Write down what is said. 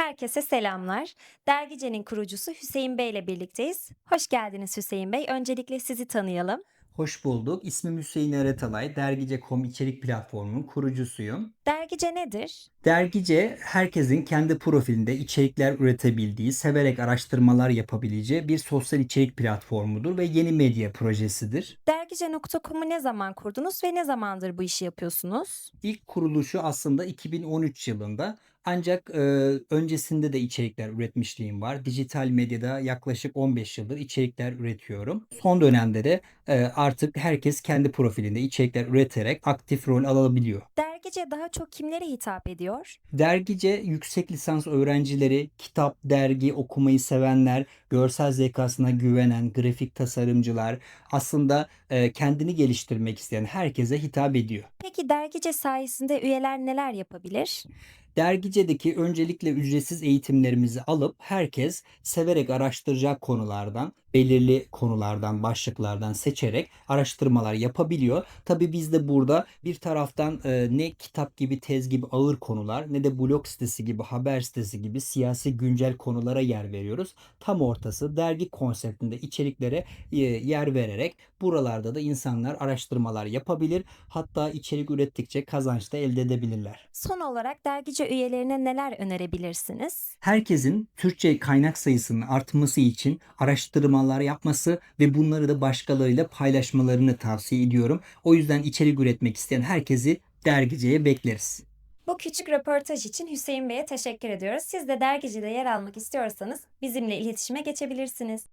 Herkese selamlar. Dergice'nin kurucusu Hüseyin Bey ile birlikteyiz. Hoş geldiniz Hüseyin Bey. Öncelikle sizi tanıyalım. Hoş bulduk. İsmim Hüseyin Eratalay. Dergice.com içerik platformunun kurucusuyum. Dergice nedir? Dergice herkesin kendi profilinde içerikler üretebildiği, severek araştırmalar yapabileceği bir sosyal içerik platformudur ve yeni medya projesidir. Dergice.com'u ne zaman kurdunuz ve ne zamandır bu işi yapıyorsunuz? İlk kuruluşu aslında 2013 yılında ancak e, öncesinde de içerikler üretmişliğim var. Dijital medyada yaklaşık 15 yıldır içerikler üretiyorum. Son dönemde de e, artık herkes kendi profilinde içerikler üreterek aktif rol alabiliyor. Dergice daha çok kimlere hitap ediyor? Dergice yüksek lisans öğrencileri, kitap, dergi okumayı sevenler, görsel zekasına güvenen grafik tasarımcılar, aslında e, kendini geliştirmek isteyen herkese hitap ediyor. Peki Dergice sayesinde üyeler neler yapabilir? Dergice'deki öncelikle ücretsiz eğitimlerimizi alıp herkes severek araştıracak konulardan, belirli konulardan, başlıklardan seçerek araştırmalar yapabiliyor. Tabii biz de burada bir taraftan e, ne kitap gibi, tez gibi ağır konular ne de blog sitesi gibi, haber sitesi gibi siyasi güncel konulara yer veriyoruz. Tam ortası dergi konseptinde içeriklere yer vererek buralarda da insanlar araştırmalar yapabilir. Hatta içerik ürettikçe kazanç da elde edebilirler. Son olarak Dergice üyelerine neler önerebilirsiniz? Herkesin Türkçe kaynak sayısının artması için araştırmalar yapması ve bunları da başkalarıyla paylaşmalarını tavsiye ediyorum. O yüzden içerik üretmek isteyen herkesi dergiceye bekleriz. Bu küçük röportaj için Hüseyin Bey'e teşekkür ediyoruz. Siz de Dergici'de yer almak istiyorsanız bizimle iletişime geçebilirsiniz.